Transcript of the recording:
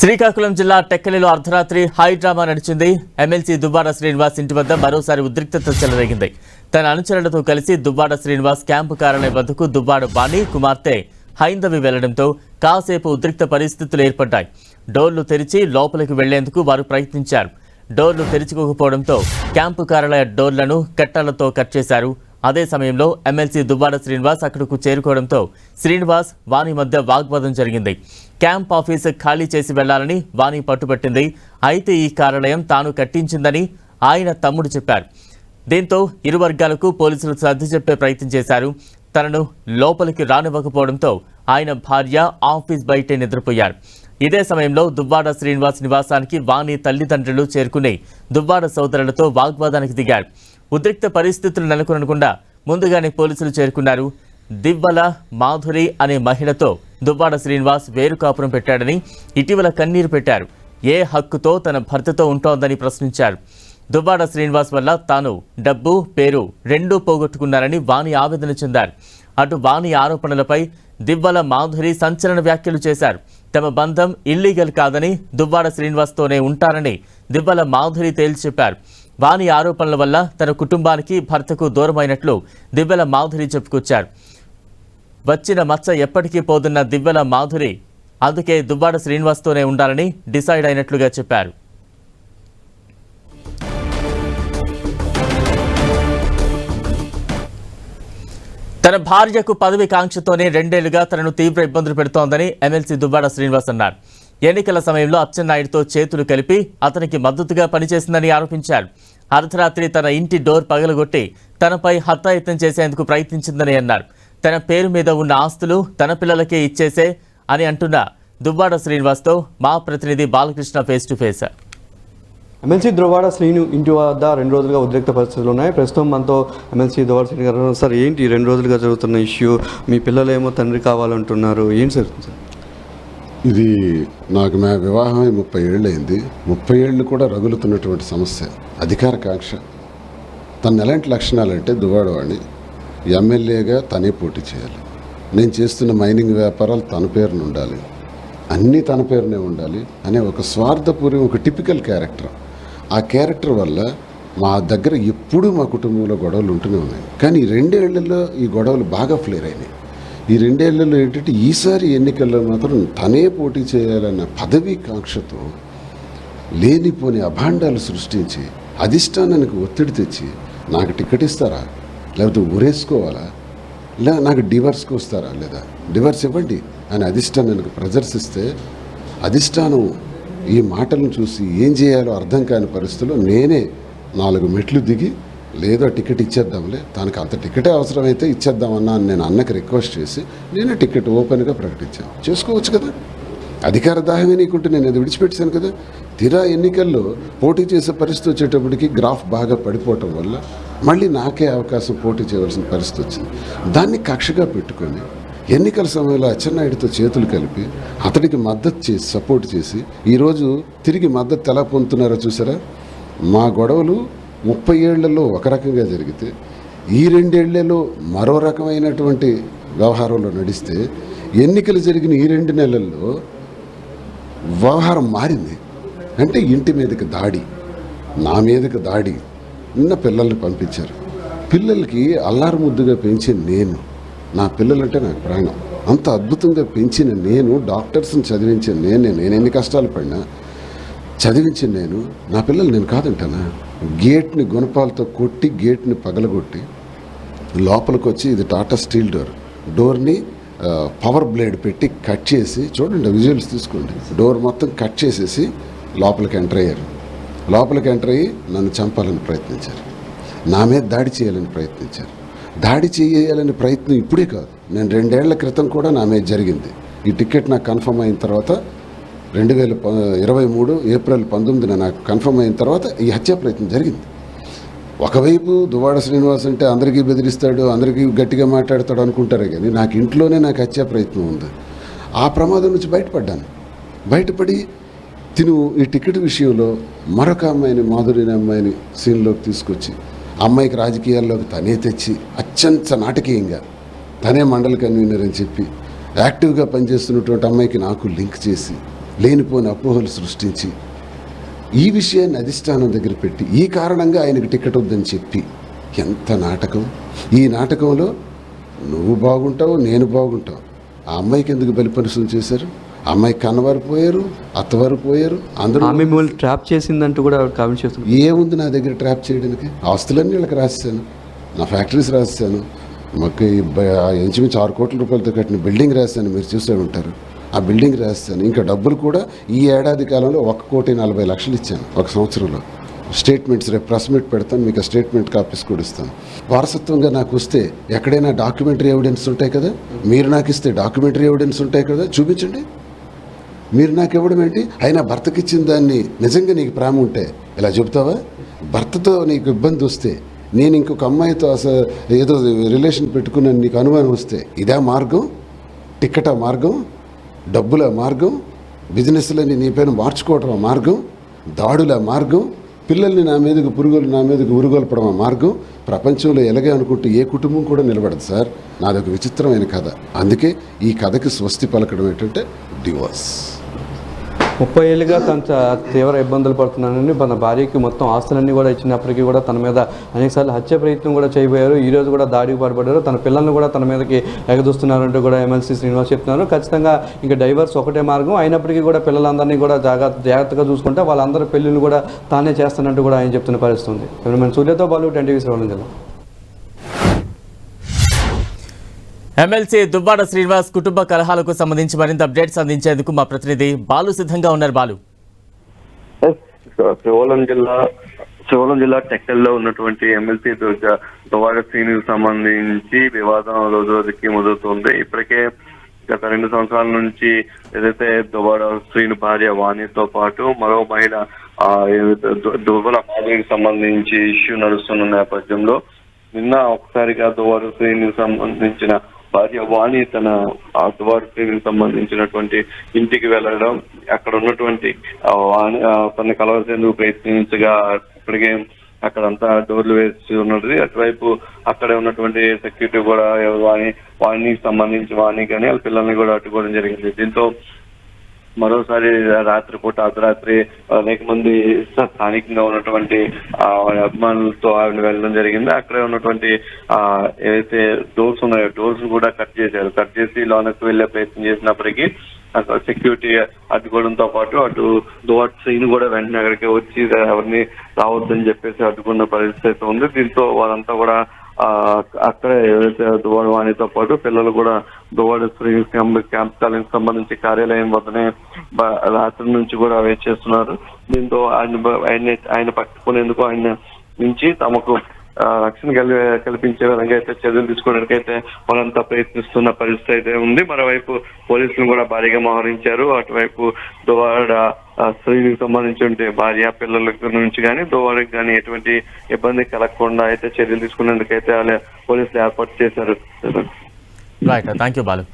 శ్రీకాకుళం జిల్లా టెక్కలిలో అర్ధరాత్రి హై డ్రామా నడిచింది. ఎమ్మెల్సీ దుబ్బాడ శ్రీనివాస్ ఇంటి వద్ద మరోసారి ఉద్రిక్తత చెలరేగింది తన అనుచరులతో కలిసి దుబ్బాడ శ్రీనివాస్ క్యాంపు కార్యాలయం వద్దకు దుబ్బాడ బాణి కుమార్తె హైందవి వెళ్ళడంతో కాసేపు ఉద్రిక్త పరిస్థితులు ఏర్పడ్డాయి. డోర్లు తెరిచి లోపలికి వెళ్ళేందుకు వారు ప్రయత్నించారు. డోర్లు తెరుచుకోకపోవడంతో క్యాంపు కార్యాలయ డోర్లను కట్టలతో కట్ చేశారు. అదే సమయంలో ఎమ్మెల్సీ దువ్వాడ శ్రీనివాస్ అక్కడకు చేరుకోవడంతో శ్రీనివాస్ వాణి మధ్య వాగ్వాదం జరిగింది. క్యాంప్ ఆఫీస్ ఖాళీ చేసి వెళ్ళాలని వాణి పట్టుబట్టింది. అయితే ఈ కార్యాలయం తాను కట్టించిందని ఆయన తమ్ముడు చెప్పారు. దీంతో ఇరు వర్గాలకు పోలీసులు సర్ది చెప్పే ప్రయత్నం చేశారు. తనను లోపలికి రానివ్వకపోవడంతో ఆయన భార్య ఆఫీస్ బయటే నిద్రపోయారు. ఇదే సమయంలో దువ్వాడ శ్రీనివాస్ నివాసానికి వాణి తల్లిదండ్రులు చేరుకుని దువ్వాడ సోదరులతో వాగ్వాదానికి దిగారు. ఉద్రిక్త పరిస్థితులు నెలకొనకుండా ముందుగానే పోలీసులు చేరుకున్నారు. దివ్వల మాధురి అనే మహిళతో దువ్వాడ శ్రీనివాస్ వేరు కాపురం పెట్టాడని ఇటీవల కన్నీరు పెట్టారు. ఏ హక్కుతో తన భర్తతో ఉంటోందని ప్రశ్నించారు. దువ్వాడ శ్రీనివాస్ వల్ల తాను డబ్బు పేరు రెండూ పోగొట్టుకున్నారని వాణి ఆవేదన చెందారు. అటు వాణి ఆరోపణలపై దివ్వల మాధురి సంచలన వ్యాఖ్యలు చేశారు. తమ బంధం ఇల్లీగల్ కాదని దువ్వాడ శ్రీనివాస్తోనే ఉంటారని దివ్వల మాధురి తేల్చి చెప్పారు. వాణి ఆరోపణల వల్ల తన కుటుంబానికి భర్తకు దూరమైనట్లు దివ్వెల మాధురి చెప్పుకొచ్చారు. వచ్చిన మచ్చ ఎప్పటికీ పోతున్న దివ్వెల మాధురి అందుకే దువ్వాడ శ్రీనివాస్తోనే ఉండాలని డిసైడ్ అయినట్లుగా చెప్పారు. తన భార్యకు పదవి కాంక్షతోనే రెండేళ్ళుగా తనను తీవ్ర ఇబ్బందులు పెడుతోందని ఎమ్మెల్సీ దువ్వాడ శ్రీనివాస్ అన్నారు. ఎన్నికల సమయంలో అచ్చెన్నాయుడుతో చేతులు కలిపి అతనికి మద్దతుగా పనిచేసిందని ఆరోపించారు. అర్ధరాత్రి తన ఇంటి డోర్ పగలగొట్టి తనపై హత్యాయత్నం చేసేందుకు ప్రయత్నించిందని అన్నారు. తన పేరు మీద ఉన్న ఆస్తులు తన పిల్లలకే ఇచ్చేసే అని అంటున్న దువ్వాడ శ్రీనివాస్తో మా ప్రతినిధి Balakrishna face to face MLC ధృవాడ Srinu ఇంటి వద్ద రెండు రోజులుగా ఉద్రిక్త పరిస్థితులు ఉన్నాయి. ప్రస్తుతం మనతో ఎమ్మెల్సీ ధృవాడ శ్రీని గారు సార్ ఏంటి రెండు రోజులుగా జరుగుతున్న ఇష్యూ? మీ పిల్లలేమో తండ్రి కావాలంటున్నారు. ఏంటి సార్? ఇది నాకు నా వివాహమే ముప్పై ఏళ్ళు అయింది ముప్పై ఏళ్ళు కూడా రగులుతున్నటువంటి సమస్య అధికార కాంక్ష. తన ఎలాంటి లక్షణాలంటే దువాడవాణ్ణి ఎమ్మెల్యేగా తనే పోటీ చేయాలి. నేను చేస్తున్న మైనింగ్ వ్యాపారాలు తన పేరున ఉండాలి. అన్నీ తన పేరునే ఉండాలి అనే ఒక స్వార్థపూర్వం ఒక టిపికల్ క్యారెక్టర్. ఆ క్యారెక్టర్ వల్ల మా దగ్గర ఎప్పుడూ మా కుటుంబంలో గొడవలు ఉంటూనే ఉన్నాయి. కానీ రెండేళ్ళలో ఈ గొడవలు బాగా ఫ్లేర్ అయినాయి. ఈ రెండేళ్ళలో ఏంటంటే ఈసారి ఎన్నికల్లో మాత్రం తనే పోటీ చేయాలన్న పదవీ కాంక్షతో లేనిపోని అభాండాలు సృష్టించి అధిష్టానానికి ఒత్తిడి తెచ్చి నాకు టికెట్ ఇస్తారా? లేకపోతే ఊరేసుకోవాలా? లే నాకు డివర్స్కి వస్తారా? లేదా డివర్స్ ఇవ్వండి అని అధిష్టానానికి ప్రదర్శిస్తే అధిష్టానం ఈ మాటలను చూసి ఏం చేయాలో అర్థం కాని పరిస్థితుల్లో నేనే నాలుగు మెట్లు దిగి లేదో టికెట్ ఇచ్చేద్దాంలే. తనకు అంత టికెటే అవసరమైతే ఇచ్చేద్దామన్నా అని నేను అన్నకి రిక్వెస్ట్ చేసి నేనే టికెట్ ఓపెన్గా ప్రకటించాను. చేసుకోవచ్చు కదా? అధికార దాహమే నీకుంటే నేను అది విడిచిపెట్టాను కదా? తీరా ఎన్నికల్లో పోటీ చేసే పరిస్థితి వచ్చేటప్పటికి గ్రాఫ్ బాగా పడిపోవటం వల్ల మళ్ళీ నాకే అవకాశం పోటీ చేయవలసిన పరిస్థితి వచ్చింది. దాన్ని కక్షగా పెట్టుకొని ఎన్నికల సమయంలో అచ్చెన్నాయుడితో చేతులు కలిపి అతడికి మద్దతు చేసి సపోర్ట్ చేసి ఈరోజు తిరిగి మద్దతు ఎలా పొందుతున్నారో చూసారా? మా గొడవలు ముప్పై ఏళ్ళలో ఒక రకంగా జరిగితే ఈ రెండేళ్ళలో మరో రకమైనటువంటి వ్యవహారంలో నడిస్తే ఎన్నికలు జరిగిన ఈ రెండు నెలల్లో వ్యవహారం మారింది. అంటే ఇంటి మీదకి దాడి నా మీదకి దాడి నిన్న పిల్లల్ని పంపించారు. పిల్లలకి అల్లారు ముద్దుగా పెంచిన నేను నా పిల్లలంటే నాకు ప్రాణం. అంత అద్భుతంగా పెంచిన నేను డాక్టర్స్ని చదివించిన నేను నేను ఎన్ని కష్టాలు పడినా చదివించిన నేను నా పిల్లలు నేను కాదంటానా? గేట్ని గుణపాలతో కొట్టి గేట్ని పగలగొట్టి లోపలికి వచ్చి ఇది టాటా స్టీల్ డోర్. డోర్ని పవర్ బ్లేడ్ పెట్టి కట్ చేసి చూడండి విజువల్స్ తీసుకోండి. డోర్ మొత్తం కట్ చేసేసి లోపలికి ఎంటర్ అయ్యారు. లోపలికి ఎంటర్ అయ్యి నన్ను చంపాలని ప్రయత్నించారు. నా మీద దాడి చేయాలని ప్రయత్నించారు. దాడి చేయాలని ప్రయత్నం ఇప్పుడే కాదు. నేను రెండేళ్ళ క్రితం కూడా నా మీద జరిగింది. ఈ టికెట్ నాకు కన్ఫర్మ్ అయిన తర్వాత రెండు వేల ప- ఇరవై మూడు ఏప్రిల్ పంతొమ్మిదిన నాకు కన్ఫర్మ్ అయిన తర్వాత ఈ హత్యా ప్రయత్నం జరిగింది. ఒకవైపు దువాడ శ్రీనివాస్ అంటే అందరికీ బెదిరిస్తాడు అందరికీ గట్టిగా మాట్లాడతాడు అనుకుంటారే కానీ నాకు ఇంట్లోనే నాకు హత్యా ప్రయత్నం ఉంది. ఆ ప్రమాదం నుంచి బయటపడ్డాను. బయటపడి తిను ఈ టికెట్ విషయంలో మరొక అమ్మాయిని మాధురిని అమ్మాయిని సీన్లోకి తీసుకొచ్చి అమ్మాయికి రాజకీయాల్లోకి తనే తెచ్చి అత్యంత నాటకీయంగా తనే మండలి కన్వీనర్ అని చెప్పి యాక్టివ్గా పనిచేస్తున్నటువంటి అమ్మాయికి నాకు లింక్ చేసి లేనిపోని అపోహలు సృష్టించి ఈ విషయాన్ని అధిష్టానం దగ్గర పెట్టి ఈ కారణంగా ఆయనకి టికెట్ వద్దని చెప్పి ఎంత నాటకం. ఈ నాటకంలో నువ్వు బాగుంటావు నేను బాగుంటావు. ఆ అమ్మాయికి ఎందుకు బలిపరిశం చేశారు? అమ్మాయి కన్నవారు పోయారు అత్తవారు పోయారు అందరూ ఆమె మిమ్మల్ని ట్రాప్ చేసిందంటూ కూడా కామెంట్ చేస్తున్నారు. ఏముంది నా దగ్గర ట్రాప్ చేయడానికి? ఆస్తులన్నీ వీళ్ళకి రాశాను నా ఫ్యాక్టరీస్ రాశాను మాకు ఇంచుమించు ఆరు కోట్ల రూపాయలతో కట్టిన బిల్డింగ్ రాశాను మీరు చూసే ఉంటారు. ఆ బిల్డింగ్ రాస్తాను ఇంకా డబ్బులు కూడా ఈ ఏడాది కాలంలో ఒక కోటి నలభై లక్షలు ఇచ్చాను ఒక సంవత్సరంలో. స్టేట్మెంట్స్ రేపు ప్రెస్ మీట్ పెడతాను మీకు స్టేట్మెంట్ కాపీస్ కూడా ఇస్తాను. వారసత్వంగా నాకు వస్తే ఎక్కడైనా డాక్యుమెంటరీ ఎవిడెన్స్ ఉంటాయి కదా? మీరు నాకు ఇస్తే డాక్యుమెంటరీ ఎవిడెన్స్ ఉంటాయి కదా? చూపించండి. మీరు నాకు ఇవ్వడం ఏంటి? అయినా భర్తకి ఇచ్చిన దాన్ని నిజంగా నీకు ప్రేమ ఉంటే ఇలా చెబుతావా? భర్తతో నీకు ఇబ్బంది వస్తే నేను ఇంకొక అమ్మాయితో అసలు ఏదో రిలేషన్ పెట్టుకున్న నీకు అనుమానం వస్తే ఇదే మార్గం? టిక్కెట్ మార్గం? డబ్బుల మార్గం బిజినెస్లని నీ పైన మార్చుకోవటం ఆ మార్గం దాడుల మార్గం పిల్లల్ని నా మీదకు పురుగులు నా మీదకు ఉరుగొల్పడం ఆ మార్గం ప్రపంచంలో ఎలాగే అనుకుంటే ఏ కుటుంబం కూడా నిలబడదు సార్. నాదొక విచిత్రమైన కథ. అందుకే ఈ కథకి స్వస్తి పలకడం ఏంటంటే డివోర్స్. ముప్పై ఏళ్ళుగా తను తీవ్ర ఇబ్బందులు పడుతున్నానని తన భార్యకి మొత్తం ఆస్తులన్నీ కూడా ఇచ్చినప్పటికీ కూడా తన మీద అనేకసార్లు హత్య ప్రయత్నం కూడా చేయబోయారు. ఈ రోజు కూడా దాడికి పాల్పడ్డారు. తన పిల్లల్ని కూడా తన మీదకి ఎగదూస్తున్నారంటూ కూడా ఎమ్మెల్సీ శ్రీనివాస్ చెప్తున్నారు. ఖచ్చితంగా ఇంకా డైవర్స్ ఒకటే మార్గం. అయినప్పటికీ కూడా పిల్లలందరినీ కూడా జాగ్రత్త జాగ్రత్తగా చూసుకుంటే వాళ్ళందరూ పెళ్ళిళ్ళు కూడా తానే చేస్తానంటూ కూడా ఆయన చెప్తున్న పరిస్థితి ఉంది. సూర్యతో బాలు టెన్ టీవీ శ్రవణం జిల్లా. ఎమ్మెల్సీ దువ్వాడ శ్రీనివాస్ కుటుంబ కలహాలకు సంబంధించి మరింత అప్డేట్స్ అందించేందుకు మా ప్రతినిధి బాలు సిద్ధంగా ఉన్నారు బాలు. శ్రీకాకుళం జిల్లా శ్రీకాకుళం జిల్లా టెక్కల్లో ఉన్నటువంటి ఎమ్మెల్సీ దుబ్బాడ దువాడ శ్రీనికి సంబంధించి వివాదం రోజు రోజుకి మొదలుతుంది. ఇప్పటికే గత రెండు సంవత్సరాల నుంచి ఏదైతే దువాడ శ్రీని భార్య వాణితో పాటు మరో మహిళ ఆ, ఏదైతే మాధవికి సంబంధించి ఇష్యూ నడుస్తున్న నేపథ్యంలో నిన్న ఒకసారిగా దువాడ శ్రీనికి సంబంధించిన భార్య వాణి తన ఆ సంబంధించినటువంటి ఇంటికి వెళ్ళడం అక్కడ ఉన్నటువంటి వాణి తన కలవసేందుకు ప్రయత్నించగా ఇప్పటికే అక్కడంతా డోర్లు వేసి ఉన్నది. అటువైపు అక్కడే ఉన్నటువంటి సెక్యూరిటీ కూడా వాణి వాణికి సంబంధించి వాణి కానీ వాళ్ళ పిల్లల్ని కూడా అడ్డుకోవడం జరిగింది. దీంతో మరోసారి రాత్రిపూట అర్ధరాత్రి అనేక మంది స్థానికంగా ఉన్నటువంటి ఆ అభిమానులతో ఆవిడ వెళ్ళడం జరిగింది. అక్కడే ఉన్నటువంటి ఆ ఏవైతే డోర్స్ ఉన్నాయో డోర్స్ కూడా కట్ చేశారు. కట్ చేసి లోనకి వెళ్ళే ప్రయత్నం చేసినప్పటికీ సెక్యూరిటీ అడ్డుకోవడంతో పాటు అటు దోట్ సీన్ కూడా వెంటనే అక్కడికి వచ్చి ఎవరిని రావద్దని చెప్పేసి అడ్డుకున్న పరిస్థితి ఉంది. దీంతో వారంతా కూడా ఆ అక్కడే ఏదైతే దువాణితో వాణితో పాటు పిల్లలు కూడా దువాడ క్యాంప్ క్యాంప్ కాలేజ్ సంబంధించి కార్యాలయం వద్దనే రాత్రి నుంచి కూడా వెయిట్ చేస్తున్నారు. దీంతో ఆయన ఆయన ఆయన పట్టుకునేందుకు ఆయన నుంచి తమకు రక్షణ కలి కల్పించే విధంగా అయితే చర్యలు తీసుకోవడానికి అయితే వాళ్ళంతా ప్రయత్నిస్తున్న పరిస్థితి అయితే ఉంది. మరోవైపు పోలీసులు కూడా భారీగా మోహరించారు. అటువైపు దువాడ ఆ, స్త్రీకి సంబంధించి భార్య పిల్లల నుంచి కానీ దువాడకి కానీ ఎటువంటి ఇబ్బంది కలగకుండా అయితే చర్యలు తీసుకునేందుకు అయితే వాళ్ళ పోలీసులు ఏర్పాటు చేశారు. Right. Thank you, Balu.